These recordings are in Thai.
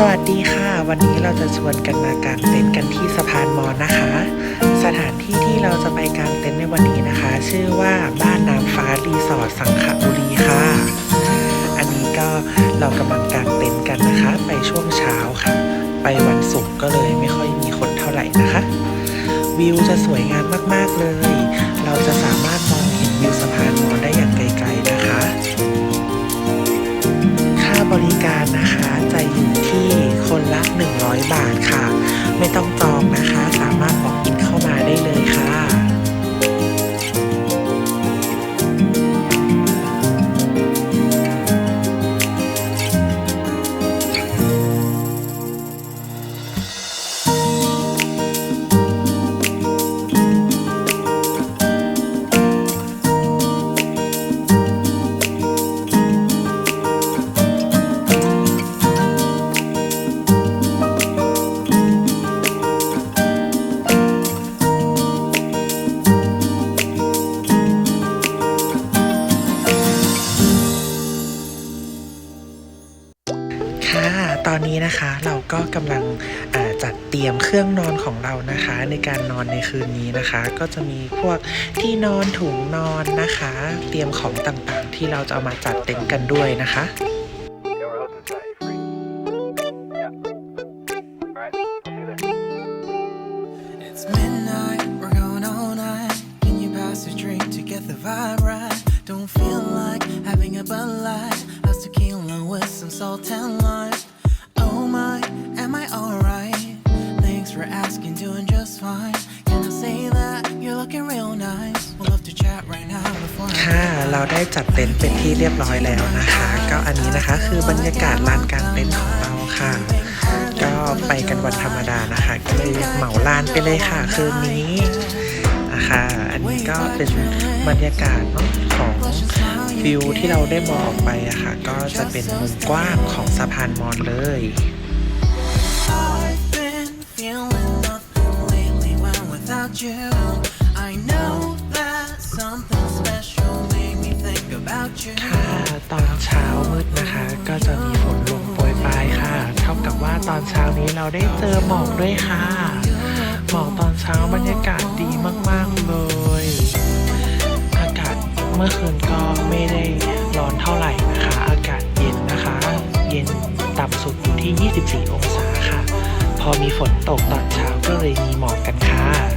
สวัสดีค่ะ วันนี้เราจะชวนกันมากางเต็นท์กันที่สะพานมอญนะคะ สถานที่ที่เราจะไปกางเต็นท์ในวันนี้นะคะ ชื่อว่าบ้านน้ำฟ้ารีสอร์ทสังขบุรีค่ะ อันนี้ก็เรากำลังกางเต็นท์กันนะคะ ไปช่วงเช้าค่ะ ไปวันศุกร์ก็เลยไม่ค่อยมีคนเท่าไหร่นะคะ วิวจะสวยงามมากๆเลย เราจะสามารถม 100 บาทค่ะ ไม่ต้องจองนะคะ สามารถบอกอินเข้ามาได้เลยค่ะ ตอนนี้นะคะเราก็กำลังจัดเตรียมเครื่องนอนของเรานะคะ ในการนอนในคืนนี้นะคะ ก็จะมีพวกที่นอนถุงนอนนะคะ เตรียมของต่างๆ ที่เราจะเอามาจัดเต็นท์กันด้วยนะคะ Don't feel like having a Bud Light. I still kill with some salt and เราได้จัดเต็นท์เป็นที่เรียบร้อยแล้วนะคะ ก็อันนี้นะคะคือบรรยากาศลานกลางเต็นท์ของเราค่ะ ก็ไปกันวันธรรมดานะคะ ก็เลยเหมาลานไปเลยค่ะ คืนนี้นะคะ อันนี้ก็เป็นบรรยากาศเนาะของวิวที่เราได้มองออกไปอะค่ะ ก็จะเป็นมุมกว้างของสะพานมอญเลย think about you. ค่ะตอนเช้ามืดนะคะ ก็จะมีฝนลงโปรยปลายค่ะ เท่ากับว่าตอนเช้านี้เราได้เจอหมอกด้วยค่ะ หมอกตอนเช้าบรรยากาศดีมากๆเลย อากาศเมื่อคืนก็ไม่ได้ร้อนเท่าไหร่นะคะ อากาศเย็นนะคะ เย็นต่ำสุดอยู่ที่ 24 องศาค่ะ พอมีฝนตกตอนเช้าก็เลยมีหมอกกันค่ะ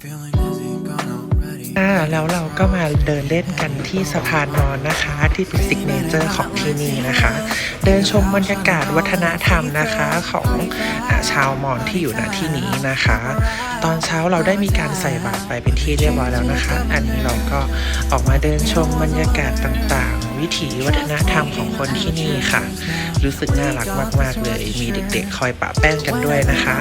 feeling dizzy, gone already. อ่าแล้วเราก็มาเดินเล่นกันที่สะพานนอนนะคะ ที่เป็นสิกเนเจอร์ของที่นี่นะคะ เดินชมบรรยากาศวัฒนธรรมนะคะของอาชาวมอญที่อยู่ณที่นี้นะคะ ตอนเช้าเราได้มีการใส่บาตรไปเป็นที่เรียบร้อยแล้วนะคะ อันนี้เราก็ออกมาเดินชมบรรยากาศต่างๆ วิถีวัฒนธรรมของคนที่นี่ค่ะ รู้สึกน่ารักมากๆเลย มีเด็กๆ คอยปะแป้งกันด้วยนะคะ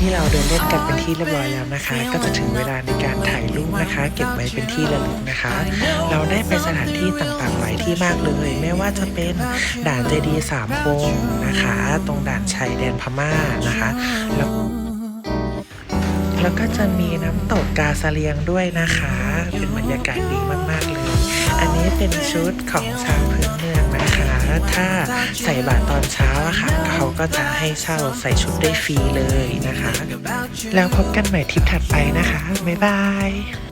ที่เราเดินเล่นกันเป็นที่ dreaming. เรียบร้อยแล้วนะคะ ก็จะถึงเวลาในการถ่ายรูปนะคะ เก็บไว้เป็นที่ระลึกนะคะ เราได้ไปสถานที่ต่างๆหลายที่มากเลย ไม่ว่าจะเป็นด่านเจดีย์สามองค์นะคะ ตรงด่านชายแดนพม่านะคะ แล้วแล้วก็จะมีน้ำตกกาสะเลียงด้วยนะคะ เป็นบรรยากาศดีมากๆเลย อันนี้เป็นชุดของชาวพื้นเมืองนะคะ ถ้าใส่บาตรตอนเช้าอะค่ะเขา ก็จะให้เช่าใส่ชุดได้ฟรีเลยนะคะ แล้วพบกันใหม่ทริปถัดไปนะคะ บ๊ายบาย